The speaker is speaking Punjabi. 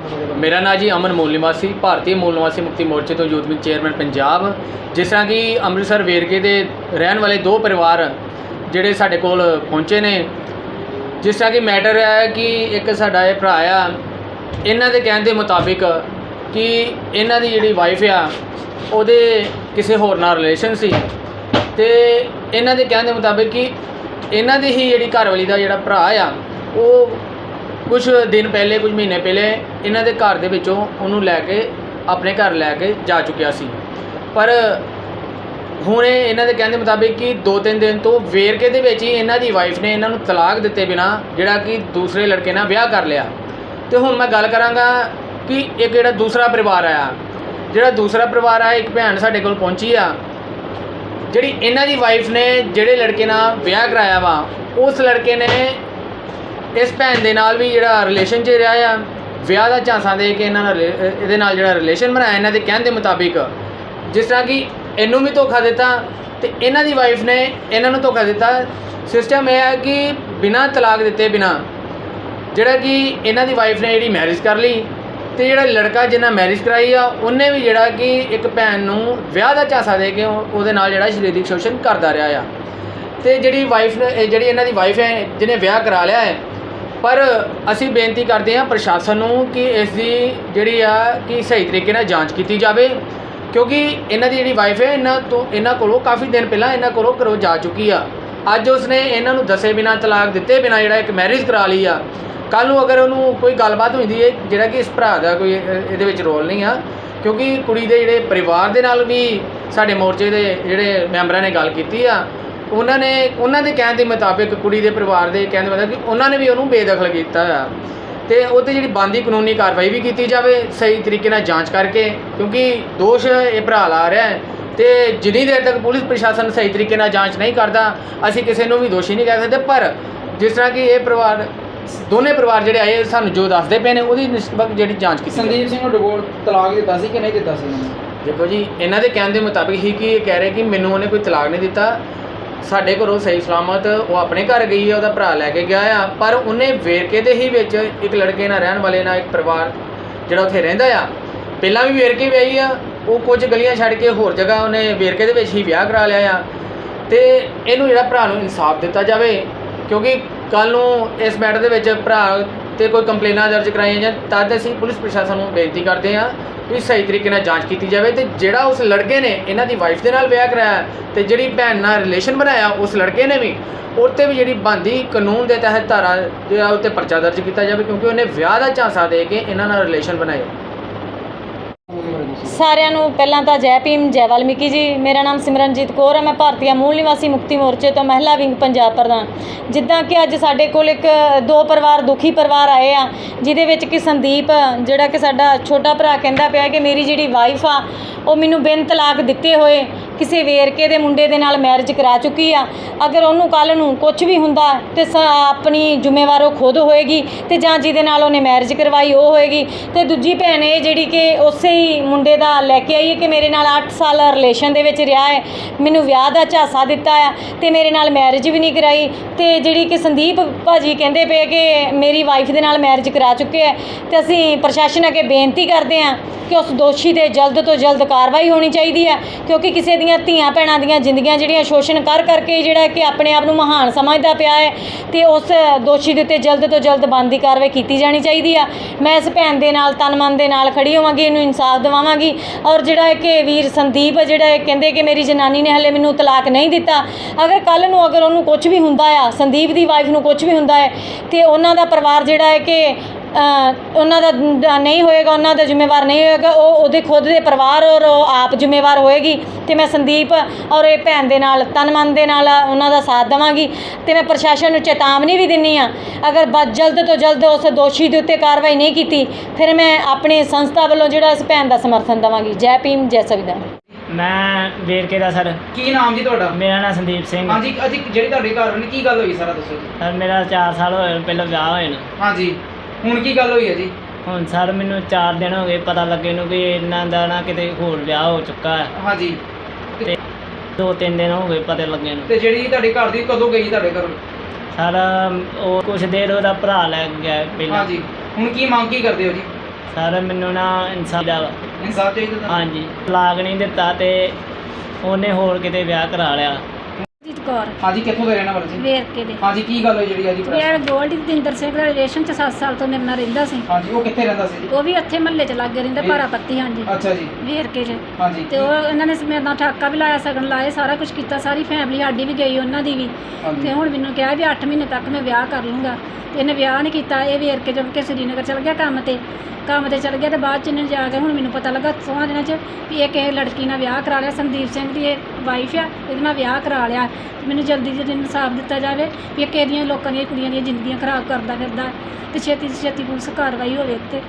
ਮੇਰਾ ਨਾਂ ਜੀ ਅਮਨ ਮੂਲ ਨਿਵਾਸੀ, ਭਾਰਤੀ ਮੂਲ ਨਿਵਾਸੀ ਮੁਕਤੀ ਮੋਰਚੇ ਤੋਂ ਯੂਥ ਵਿੰਗ ਚੇਅਰਮੈਨ ਪੰਜਾਬ। ਜਿਸ ਤਰ੍ਹਾਂ ਕਿ ਅੰਮ੍ਰਿਤਸਰ ਵੇਰਕੇ ਦੇ ਰਹਿਣ ਵਾਲੇ ਦੋ ਪਰਿਵਾਰ ਜਿਹੜੇ ਸਾਡੇ ਕੋਲ ਪਹੁੰਚੇ ਨੇ। ਜਿਸ ਤਰ੍ਹਾਂ ਕਿ ਮੈਟਰ ਹੈ ਕਿ ਇੱਕ ਸਾਡਾ ਇਹ ਭਰਾ ਆ, ਇਹਨਾਂ ਦੇ ਕਹਿਣ ਦੇ ਮੁਤਾਬਿਕ ਕਿ ਇਹਨਾਂ ਦੀ ਜਿਹੜੀ ਵਾਈਫ ਆ, ਉਹਦੇ ਕਿਸੇ ਹੋਰ ਨਾਲ ਰਿਲੇਸ਼ਨ ਸੀ। ਤੇ ਇਹਨਾਂ ਦੇ ਕਹਿਣ ਦੇ ਮੁਤਾਬਿਕ ਕਿ ਇਹਨਾਂ ਦੀ ਹੀ ਜਿਹੜੀ ਘਰਵਾਲੀ ਦਾ ਜਿਹੜਾ ਭਰਾ ਆ, ਉਹ ਕੁਝ ਦਿਨ ਪਹਿਲੇ ਕੁਝ ਮਹੀਨੇ ਪਹਿਲੇ ਇਹਨਾਂ ਦੇ ਘਰ ਦੇ ਵਿੱਚੋਂ ਉਹਨੂੰ ਲੈ ਕੇ, ਆਪਣੇ ਘਰ ਲੈ ਕੇ ਜਾ ਚੁੱਕਿਆ ਸੀ। ਪਰ ਹੁਣ ਇਹਨਾਂ ਦੇ ਕਹਿਣ ਦੇ ਮੁਤਾਬਿਕ ਕਿ 2-3 ਦਿਨ ਤੋਂ ਵੇਰਕੇ ਦੇ ਵਿੱਚ ਹੀ ਇਹਨਾਂ ਦੀ ਵਾਈਫ ਨੇ ਇਹਨਾਂ ਨੂੰ ਤਲਾਕ ਦਿੱਤੇ ਬਿਨਾ ਜਿਹੜਾ ਕਿ ਦੂਸਰੇ ਲੜਕੇ ਨਾਲ ਵਿਆਹ ਕਰ ਲਿਆ। ਤੇ ਹੁਣ ਮੈਂ ਗੱਲ ਕਰਾਂਗਾ ਕਿ ਇੱਕ ਜਿਹੜਾ ਦੂਸਰਾ ਪਰਿਵਾਰ ਆਇਆ, ਜਿਹੜਾ ਦੂਸਰਾ ਪਰਿਵਾਰ ਆਇਆ, ਇੱਕ ਭੈਣ ਸਾਡੇ ਕੋਲ ਪਹੁੰਚੀ ਆ, ਜਿਹੜੀ ਇਹਨਾਂ ਦੀ ਵਾਈਫ ਨੇ ਜਿਹੜੇ ਲੜਕੇ ਨਾਲ ਵਿਆਹ ਕਰਾਇਆ ਵਾ, ਉਸ ਲੜਕੇ ਨੇ ਇਸ ਭੈਣ ਦੇ ਨਾਲ ਵੀ ਜਿਹੜਾ ਰਿਲੇਸ਼ਨ 'ਚ ਰਿਹਾ ਆ, ਵਿਆਹ ਦਾ ਝਾਂਸਾ ਦੇ ਕੇ ਇਹਨਾਂ ਨਾਲ ਰਿਲੇ- ਇਹਦੇ ਨਾਲ ਜਿਹੜਾ ਰਿਲੇਸ਼ਨ ਬਣਾਇਆ, ਇਹਨਾਂ ਦੇ ਕਹਿਣ ਦੇ ਮੁਤਾਬਿਕ, ਜਿਸ ਤਰ੍ਹਾਂ ਕਿ ਇਹਨੂੰ ਵੀ ਧੋਖਾ ਦਿੱਤਾ ਤੇ ਇਹਨਾਂ ਦੀ ਵਾਈਫ ਨੇ ਇਹਨਾਂ ਨੂੰ ਧੋਖਾ ਦਿੱਤਾ। ਸਿਸਟਮ ਇਹ ਹੈ ਕਿ ਬਿਨਾਂ ਤਲਾਕ ਦਿੱਤੇ ਬਿਨਾਂ ਜਿਹੜਾ ਕਿ ਇਹਨਾਂ ਦੀ ਵਾਈਫ ਨੇ ਜਿਹੜੀ ਮੈਰਿਜ ਕਰ ਲਈ ਤੇ ਜਿਹੜਾ ਲੜਕਾ ਜਿਹਨਾਂ ਮੈਰਿਜ ਕਰਾਈ ਆ, ਉਹਨੇ ਵੀ ਜਿਹੜਾ ਕਿ ਇੱਕ ਭੈਣ ਨੂੰ ਵਿਆਹ ਦਾ ਝਾਂਸਾ ਦੇ ਕੇ ਉਹਦੇ ਨਾਲ ਜਿਹੜਾ ਸਰੀਰਕ ਸ਼ੋਸ਼ਣ ਕਰਦਾ ਰਿਹਾ ਆ। ਤੇ ਜਿਹੜੀ ਵਾਈਫ ਨੇ ਜਿਹੜੀ ਇਹਨਾਂ ਦੀ ਵਾਈਫ ਹੈ, ਜਿਹਨੇ ਵਿਆਹ ਕਰਾ ਲਿਆ ਹੈ ਪਰ ਅਸੀਂ ਬੇਨਤੀ ਕਰਦੇ ਹਾਂ ਪ੍ਰਸ਼ਾਸਨ ਨੂੰ ਕਿ ਇਸ ਦੀ ਜਿਹੜੀ ਆ, ਕਿ ਸਹੀ ਤਰੀਕੇ ਨਾਲ ਜਾਂਚ ਕੀਤੀ ਜਾਵੇ, ਕਿਉਂਕਿ ਇਹਨਾਂ ਦੀ ਜਿਹੜੀ ਵਾਈਫ ਹੈ, ਇਹਨਾਂ ਤੋਂ, ਇਹਨਾਂ ਕੋਲੋਂ ਕਾਫੀ ਦਿਨ ਪਹਿਲਾਂ ਇਹਨਾਂ ਕੋਲੋਂ ਘਰੋਂ ਜਾ ਚੁੱਕੀ ਆ। ਅੱਜ ਉਸਨੇ ਇਹਨਾਂ ਨੂੰ ਦੱਸੇ ਬਿਨਾ, ਤਲਾਕ ਦਿੱਤੇ ਬਿਨਾ ਜਿਹੜਾ ਇੱਕ ਮੈਰਿਜ ਕਰਾ ਲਈ ਆ। ਕੱਲ ਨੂੰ ਅਗਰ ਉਹਨੂੰ ਕੋਈ ਗੱਲਬਾਤ ਹੁੰਦੀ ਹੈ, ਜਿਹੜਾ ਕਿ ਇਸ ਭਰਾ ਦਾ ਕੋਈ ਇਹਦੇ ਵਿੱਚ ਰੋਲ ਨਹੀਂ ਆ, ਕਿਉਂਕਿ ਕੁੜੀ ਦੇ ਜਿਹੜੇ ਪਰਿਵਾਰ ਦੇ ਨਾਲ ਵੀ ਸਾਡੇ ਮੋਰਚੇ ਦੇ ਜਿਹੜੇ ਮੈਂਬਰਾਂ ਨੇ ਗੱਲ ਕੀਤੀ ਆ ਉਹਨਾਂ ਨੇ ਉਹਨਾਂ ਦੇ ਕਹਿਣ ਦੇ ਮੁਤਾਬਿਕ ਕੁੜੀ ਦੇ ਪਰਿਵਾਰ ਦੇ ਕਹਿਣ ਦੇ ਮੁਤਾਬਿਕ ਉਹਨਾਂ ਨੇ ਵੀ ਉਹਨੂੰ ਬੇਦਖਲ ਕੀਤਾ ਆ। ਤੇ ਉਹਤੇ ਜਿਹੜੀ ਬੰਦੀ ਕਾਨੂੰਨੀ ਕਾਰਵਾਈ ਵੀ ਕੀਤੀ ਜਾਵੇ ਸਹੀ ਤਰੀਕੇ ਨਾਲ ਜਾਂਚ ਕਰਕੇ ਕਿਉਂਕਿ ਦੋਸ਼ ਇਹ ਭਰਾ ਲਾ ਰਿਹਾ ਹੈ। ਤੇ ਜਿੰਨੀ ਦੇਰ ਤੱਕ ਪੁਲਿਸ ਪ੍ਰਸ਼ਾਸਨ ਸਹੀ ਤਰੀਕੇ ਨਾਲ ਜਾਂਚ ਨਹੀਂ ਕਰਦਾ ਅਸੀਂ ਕਿਸੇ ਨੂੰ ਵੀ ਦੋਸ਼ੀ ਨਹੀਂ ਕਹਿ ਸਕਦੇ। ਪਰ ਜਿਸ ਤਰ੍ਹਾਂ ਕਿ ਇਹ ਪਰਿਵਾਰ ਦੋਨੇ ਪਰਿਵਾਰ ਜਿਹੜੇ ਆਏ ਸਾਨੂੰ ਜੋ ਦੱਸਦੇ ਪਏ ਨੇ ਉਹਦੀ ਨਿਸਬਤ ਜਿਹੜੀ ਜਾਂਚ ਕੀਤੀ। ਸੰਦੀਪ ਸਿੰਘ ਨੂੰ ਡਿਵੋਰਸ ਤਲਾਕ ਦਿੱਤਾ ਸੀ ਕਿ ਨਹੀਂ ਦਿੱਤਾ ਸੀ ਦੇਖੋ ਜੀ ਇਹਨਾਂ ਦੇ ਕਹਿਣ ਦੇ ਮੁਤਾਬਿਕ ਹੀ ਕਿ ਇਹ ਕਹਿ ਰਹੇ ਕਿ ਮੈਨੂੰ ਉਹਨੇ ਕੋਈ ਤਲਾਕ ਨਹੀਂ ਦਿੱਤਾ। ਸਾਡੇ ਘਰੋਂ ਸਹੀ ਸਲਾਮਤ ਉਹ ਆਪਣੇ ਘਰ ਗਈ ਹੈ, ਉਹਦਾ ਭਰਾ ਲੈ ਕੇ ਗਿਆ ਆ। ਪਰ ਉਹਨੇ ਵੇਰਕੇ ਦੇ ਹੀ ਵਿੱਚ ਇੱਕ ਲੜਕੇ ਨਾਲ ਰਹਿਣ ਵਾਲੇ ਨਾਲ ਇੱਕ ਪਰਿਵਾਰ ਜਿਹੜਾ ਉੱਥੇ ਰਹਿੰਦਾ ਆ, ਪਹਿਲਾਂ ਵੀ ਵੇਰਕੇ ਵਿਆਹੀ ਆ, ਉਹ ਕੁਝ ਗਲੀਆਂ ਛੱਡ ਕੇ ਹੋਰ ਜਗ੍ਹਾ ਉਹਨੇ ਵੇਰਕੇ ਦੇ ਵਿੱਚ ਹੀ ਵਿਆਹ ਕਰਾ ਲਿਆ ਆ। ਤੇ ਇਹਨੂੰ ਜਿਹੜਾ ਭਰਾ ਨੂੰ ਇਨਸਾਫ ਦਿੱਤਾ ਜਾਵੇ, ਕਿਉਂਕਿ ਕੱਲ ਨੂੰ ਇਸ ਮੈਟਰ ਦੇ ਵਿੱਚ ਭਰਾ ਤੇ ਕੋਈ ਕੰਪਲੇਨਾਂ ਦਰਜ ਕਰਾਈਆਂ ਜਾਂ ਤਦ ਅਸੀਂ ਪੁਲਿਸ ਪ੍ਰਸ਼ਾਸਨ ਨੂੰ ਬੇਨਤੀ ਕਰਦੇ ਹਾਂ ਵੀ ਸਹੀ ਤਰੀਕੇ ਨਾਲ ਜਾਂਚ ਕੀਤੀ ਜਾਵੇ ਤੇ ਜਿਹੜਾ ਉਸ ਲੜਕੇ ਨੇ ਇਹਨਾਂ ਦੀ ਵਾਈਫ ਦੇ ਨਾਲ ਵਿਆਹ ਕਰਾਇਆ ਤੇ ਜਿਹੜੀ ਭੈਣ ਨਾਲ ਰਿਲੇਸ਼ਨ ਬਣਾਇਆ ਉਸ ਲੜਕੇ ਨੇ ਵੀ ਉੱਤੇ ਵੀ ਜਿਹੜੀ ਬੰਦੀ ਕਾਨੂੰਨ ਦੇ ਤਹਿਤ ਧਾਰਾ ਜਿਹੜਾ ਉੱਤੇ ਪਰਚਾ ਦਰਜ ਕੀਤਾ ਜਾਵੇ ਕਿਉਂਕਿ ਉਹਨੇ ਵਿਆਹ ਦਾ ਝਾਂਸਾ ਦੇ ਕੇ ਇਹਨਾਂ ਨਾਲ ਰਿਲੇਸ਼ਨ ਬਣਾਏ। ਸਾਰਿਆਂ ਨੂੰ ਪਹਿਲਾਂ ਤਾਂ ਜੈ ਭੀਮ, ਜੈ ਵਾਲਮੀਕੀ ਜੀ। ਮੇਰਾ ਨਾਮ ਸਿਮਰਨਜੀਤ ਕੌਰ ਹੈ। ਮੈਂ ਭਾਰਤੀਆ ਮੂਲ ਨਿਵਾਸੀ ਮੁਕਤੀ ਮੋਰਚੇ ਤੋਂ ਮਹਿਲਾ ਵਿੰਗ ਪੰਜਾਬ ਪ੍ਰਧਾਨ। ਜਿੱਦਾਂ ਕਿ ਅੱਜ ਸਾਡੇ ਕੋਲ ਇੱਕ, ਦੋ ਪਰਿਵਾਰ, ਦੁਖੀ ਪਰਿਵਾਰ ਆਏ ਆ, ਜਿਹਦੇ ਵਿੱਚ ਕਿ ਸੰਦੀਪ, ਜਿਹੜਾ ਕਿ ਸਾਡਾ ਛੋਟਾ ਭਰਾ ਕਹਿੰਦਾ ਪਿਆ ਕਿ ਮੇਰੀ ਜਿਹੜੀ ਵਾਈਫ ਆ, ਉਹ ਮੈਨੂੰ ਬਿਨ ਤਲਾਕ ਦਿੱਤੇ ਹੋਏ ਕਿਸੇ ਵੇਰਕੇ ਦੇ ਮੁੰਡੇ ਦੇ ਨਾਲ ਮੈਰਿਜ ਕਰਾ ਚੁੱਕੀ ਆ। ਅਗਰ ਉਹਨੂੰ ਕੱਲ ਨੂੰ ਕੁਝ ਵੀ ਹੁੰਦਾ ਤੇ ਸ- ਆਪਣੀ ਜ਼ਿੰਮੇਵਾਰ ਉਹ ਖੁਦ ਹੋਏਗੀ ਤੇ ਜਾਂ ਜਿਹਦੇ ਨਾਲ ਉਹਨੇ ਮੈਰਿਜ ਕਰਵਾਈ, ਉਹ ਹੋਏਗੀ। ਤੇ ਦੂਜੀ ਭੈਣ ਇਹ ਜਿਹੜੀ ਕਿ ਉਸੇ ਹੀ ਮੁੰਡੇ ਦਾ ਲੈ ਕੇ ਆਈ ਹੈ ਕਿ ਮੇਰੇ ਨਾਲ 8 ਸਾਲ ਰਿਲੇਸ਼ਨ ਦੇ ਵਿੱਚ ਰਿਹਾ ਹੈ। ਮੈਨੂੰ ਵਿਆਹ ਦਾ ਝਾਸਾ ਦਿੱਤਾ ਆ ਤੇ ਮੇਰੇ ਨਾਲ ਮੈਰਿਜ ਵੀ ਨਹੀਂ ਕਰਾਈ। ਤੇ ਜਿਹੜੀ ਕਿ ਸੰਦੀਪ ਭਾਜੀ ਕਹਿੰਦੇ ਪਏ ਕਿ ਮੇਰੀ ਵਾਈਫ ਦੇ ਨਾਲ ਮੈਰਿਜ ਕਰਾ ਚੁੱਕੇ ਹੈ। ਤੇ ਅਸੀਂ ਪ੍ਰਸ਼ਾਸਨ ਅੱਗੇ ਬੇਨਤੀ ਕਰਦੇ ਹਾਂ ਕਿ ਉਸ ਦੋਸ਼ੀ ਤੇ ਜਲਦ ਤੋਂ ਜਲਦ ਕਾਰਵਾਈ ਹੋਣੀ ਚਾਹੀਦੀ ਹੈ, ਕਿਉਂਕਿ ਕਿਸੇ ਦੀਆਂ ਧੀਆਂ ਭੈਣਾਂ ਦੀਆਂ ਜ਼ਿੰਦਗੀਆਂ ਜਿਹੜੀਆਂ ਸ਼ੋਸ਼ਣ ਕਰ ਕਰਕੇ ਜਿਹੜਾ ਕਿ ਆਪਣੇ ਆਪ ਨੂੰ ਮਹਾਨ ਸਮਝਦਾ ਪਿਆ ਹੈ ਤੇ ਉਸ ਦੋਸ਼ੀ ਦੇ ਉੱਤੇ ਜਲਦ ਤੋਂ ਜਲਦ ਬਣਦੀ ਕਾਰਵਾਈ ਕੀਤੀ ਜਾਣੀ ਚਾਹੀਦੀ ਆ। ਮੈਂ ਇਸ ਭੈਣ ਦੇ ਨਾਲ, ਤਨ ਮਨ ਦੇ ਨਾਲ ਖੜੀ ਹੋਵਾਂਗੀ, ਇਹਨੂੰ ਇਨਸਾਫ ਦਿਵਾਵਾਂਗੀ ਔਰ ਜਿਹੜਾ ਹੈ ਕਿ ਵੀਰ ਸੰਦੀਪ ਜਿਹੜਾ ਹੈ ਕਹਿੰਦੇ ਕਿ ਮੇਰੀ ਜਨਾਨੀ ਨੇ ਹਲੇ ਮੈਨੂੰ ਤਲਾਕ ਨਹੀਂ ਦਿੱਤਾ। ਅਗਰ ਕੱਲ ਨੂੰ ਅਗਰ ਉਹਨੂੰ ਕੁਝ ਵੀ ਹੁੰਦਾ ਆ, ਸੰਦੀਪ ਦੀ ਵਾਈਫ ਨੂੰ ਕੁਝ ਵੀ ਹੁੰਦਾ ਹੈ ਤੇ ਉਹਨਾਂ ਦਾ ਪਰਿਵਾਰ ਜਿਹੜਾ ਹੈ ਕਿ ਉਹਨਾਂ ਦਾ ਨਹੀਂ ਹੋਏਗਾ ਉਹਨਾਂ ਦਾ ਜ਼ਿੰਮੇਵਾਰ ਨਹੀਂ ਹੋਏਗਾ ਉਹ ਉਹਦੇ ਖੁਦ ਦੇ ਪਰਿਵਾਰ ਔਰ ਉਹ ਆਪ ਜ਼ਿੰਮੇਵਾਰ ਹੋਏਗੀ। ਤੇ ਮੈਂ ਸੰਦੀਪ ਔਰ ਇਹ ਭੈਣ ਦੇ ਨਾਲ ਤਨ ਮਨ ਦੇ ਨਾਲ ਉਹਨਾਂ ਦਾ ਸਾਥ ਦੇਵਾਂਗੀ। ਤੇ ਮੈਂ ਪ੍ਰਸ਼ਾਸਨ ਨੂੰ ਚੇਤਾਵਨੀ ਵੀ ਦਿੰਨੀ ਆ ਅਗਰ ਬ- ਜਲਦ ਤੋਂ ਜਲਦ ਉਸ ਦੋਸ਼ੀ ਦੇ ਉੱਤੇ ਕਾਰਵਾਈ ਨਹੀਂ ਕੀਤੀ ਫਿਰ ਮੈਂ ਆਪਣੀ ਸੰਸਥਾ ਵੱਲੋਂ ਜਿਹੜਾ ਇਸ ਭੈਣ ਦਾ ਸਮਰਥਨ ਦੇਵਾਂਗੀ। ਜੈ ਭੀਮ ਜੈ ਸੰਵਿਧਾਨ। ਮੈਂ ਵੇਰਕੇ ਦਾ ਸਰ। ਕੀ ਨਾਮ ਜੀ ਤੁਹਾਡਾ? ਮੇਰਾ ਨਾਮ ਸੰਦੀਪ ਸਿੰਘ। ਹਾਂਜੀ ਅੱਜ ਜਿਹੜੀ ਤੁਹਾਡੇ ਘਰ ਵਾਲੀ ਕੀ ਗੱਲ ਹੋਈ ਸਾਰਾ ਦੱਸੋ ਸਰ ਮੇਰਾ 4 ਸਾਲ ਹੋਏ ਨੂੰ ਪਹਿਲਾਂ ਵਿਆਹ ਹੋਏ ਨੂੰ। ਹਾਂਜੀ। ਹੁਣ ਕੀ ਗੱਲ ਹੋਈ ਹੈ ਜੀ? ਹੁਣ ਸਰ ਮੈਨੂੰ 4 ਦਿਨ ਹੋ ਗਏ ਪਤਾ ਲੱਗੇ ਨੂੰ ਵੀ ਇਹਨਾਂ ਦਾ ਨਾ ਕਿਤੇ ਹੋਰ ਵਿਆਹ ਹੋ ਚੁੱਕਾ ਹੈ। ਹਾਂਜੀ। ਤੇ ਦੋ ਤਿੰਨ ਦਿਨ ਹੋ ਗਏ ਪਤਾ ਲੱਗੇ ਨੂੰ। ਤੇ ਜਿਹੜੀ ਤੁਹਾਡੇ ਘਰ ਦੀ ਕਦੋਂ ਗਈ ਤੁਹਾਡੇ ਘਰੋਂ? ਸਰ ਉਹ ਕੁਛ ਦੇਰ ਉਹਦਾ ਭਰਾ ਲੈ ਗਿਆ ਪਹਿਲਾਂ। ਹਾਂਜੀ। ਹੁਣ ਕੀ ਮੰਗ ਕੀ ਕਰਦੇ ਹੋ ਜੀ? ਸਰ ਮੈਨੂੰ ਨਾ ਇਨਸਾਫ ਦਾ। ਇਨਸਾਫ ਚਾਹੀਦਾ ਤੁਹਾਨੂੰ? ਹਾਂਜੀ। ਤਲਾਕ ਨਹੀਂ ਦਿੱਤਾ ਤੇ ਉਹਨੇ ਹੋਰ ਕਿਤੇ ਵਿਆਹ ਕਰਾ ਲਿਆ। ਜੀਤ ਕੌਰ। ਹਾਂਜੀ ਕਿੱਥੋਂ ਦੇ ਰਹਿਣ ਵਾਲੇ ਜੀ? ਵੇਰਕੇ ਦੇ। ਹਾਂਜੀ ਕੀ ਗੱਲ ਹੋਈ ਜਿਹੜੀ ਅੱਜ ਇਹ ਗੋਲਡੀ ਦਿੰਦਰ ਸਿੰਘ ਦਾ ਰਿਲੇਸ਼ਨ ਚ 7 ਸਾਲ ਤੋਂ ਮੇਰੇ ਨਾਲ ਰਹਿੰਦਾ ਸੀ। ਹਾਂਜੀ ਉਹ ਕਿੱਥੇ ਰਹਿੰਦਾ ਸੀ ਜੀ? ਉਹ ਵੀ ਇੱਥੇ ਮਹੱਲੇ ਚ ਲੱਗੇ ਰਹਿੰਦਾ ਭਾਰਾ ਪੱਤੀ ਹਾਂਜੀ। ਅੱਛਾ ਜੀ। ਵੇਰਕੇ ਚ। ਹਾਂਜੀ। ਤੇ ਉਹ ਇਹਨਾਂ ਨੇ ਮੇਰੇ ਨਾਲ ਠਾਕਾ ਵੀ ਲਾਇਆ ਸਗਨ ਲਾਏ ਸਾਰਾ ਕੁਝ ਕੀਤਾ ਸਾਰੀ ਫੈਮਿਲੀ ਸਾਡੀ ਵੀ ਗਈ ਉਹਨਾਂ ਦੀ ਵੀ। ਤੇ ਹੁਣ ਮੈਨੂੰ ਕਿਹਾ ਵੀ 8 ਮਹੀਨੇ ਤੱਕ ਮੈਂ ਵਿਆਹ ਕਰ ਲੂੰਗਾ। ਤੇ ਇਹਨੇ ਵਿਆਹ ਨਹੀਂ ਕੀਤਾ ਇਹ ਵੇਰਕੇ ਜਦ ਕੇ ਸ੍ਰੀਨਗਰ ਚਲ ਗਿਆ ਕੰਮ ਤੇ। ਕੰਮ ਤੇ ਚਲ ਗਿਆ ਤੇ ਬਾਅਦ ਚ ਇਹਨੇ ਜਾ ਕੇ ਹੁਣ ਮੈਨੂੰ ਪਤਾ ਲੱਗਾ ਸੋਹਾਂ ਦਿਨਾਂ ਚ ਵੀ ਇਹ ਕਿਸੇ ਲੜਕੀ ਨਾਲ ਵਿਆਹ ਕਰਾ ਲਿਆ ਸੰਦੀਪ ਸਿੰਘ ਦੀ ਇਹ ਵਾਈਫ ਆ ਇਹਦੇ ਨਾਲ ਵਿਆਹ ਕਰਾ ਲਿਆ। ਤੇ ਮੈਨੂੰ ਜਲਦੀ ਜਲਦੀ ਇਨਸਾਫ ਦਿੱਤਾ ਜਾਵੇ ਵੀ ਇਹ ਕਿਹੜੀਆਂ ਲੋਕਾਂ ਦੀਆਂ ਕੁੜੀਆਂ ਦੀਆਂ ਜ਼ਿੰਦਗੀਆਂ ਖਰਾਬ ਕਰਦਾ ਫਿਰਦਾ ਤੇ ਛੇਤੀ ਤੋਂ ਛੇਤੀ ਪੁਲਿਸ ਕਾਰਵਾਈ ਹੋਵੇ ਤੇ